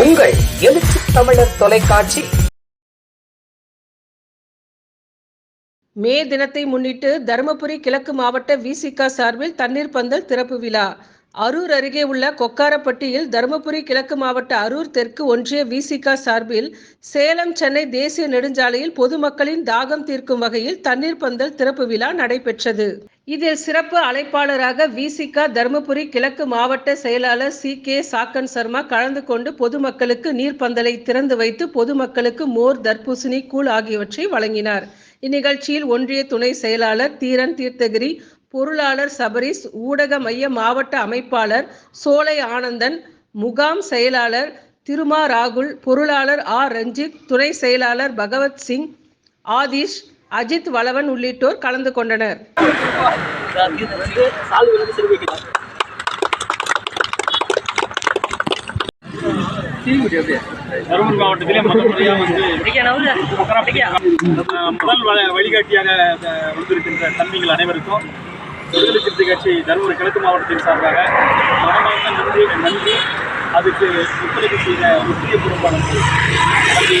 உங்கள் எழுச்சி தமிழர் தொலைக்காட்சி. மே தினத்தை முன்னிட்டு தருமபுரி கிழக்கு மாவட்ட விசிகா சார்பில் தண்ணீர் பந்தல் திறப்பு விழா. அரூர் அருகே உள்ள கொக்காரப்பட்டியில் தருமபுரி கிழக்கு மாவட்ட அரூர் தெற்கு ஒன்றிய விசிகா சார்பில் சேலம் சென்னை தேசிய நெடுஞ்சாலையில் பொதுமக்களின் தாகம் தீர்க்கும் வகையில் தண்ணீர் பந்தல் திறப்பு விழா நடைபெற்றது. இதில் சிறப்பு அழைப்பாளராக விசிகா தருமபுரி கிழக்கு மாவட்ட செயலாளர் சி. கே. சாக்கன் சர்மா கலந்து கொண்டு பொதுமக்களுக்கு நீர்ப்பந்தலை திறந்து வைத்து பொதுமக்களுக்கு மோர் தர்பூசணி கூழ் ஆகியவற்றை வழங்கினார். இந்நிகழ்ச்சியில் ஒன்றிய துணை செயலாளர் தீரன் தீர்த்தகிரி பொருளாளர் சபரிஸ் ஊடக மைய மாவட்ட அமைப்பாளர் சோலை ஆனந்தன் முகாம் செயலாளர் திருமா ராகுல் பொருளாளர் ஆர். ரஞ்சித் துணை செயலாளர் பகவத் சிங் ஆதிஷ் அஜித் வளவன் உள்ளிட்டோர் கலந்து கொண்டனர். தருமபுரி மாவட்டத்திலே முதல் முறையாக வந்து முதல் வழிகாட்டியாக வந்திருக்கின்ற தம்பிகள் அனைவருக்கும் விடுதலை சிறுத்தை கட்சி தருமபுரி கிழக்கு மாவட்டத்தின் சார்பாக மனமார்ந்த நன்றி நன்றி அதுக்கு ஒத்துழைப்பு செய்த முக்கிய பொறுப்பாளர்கள்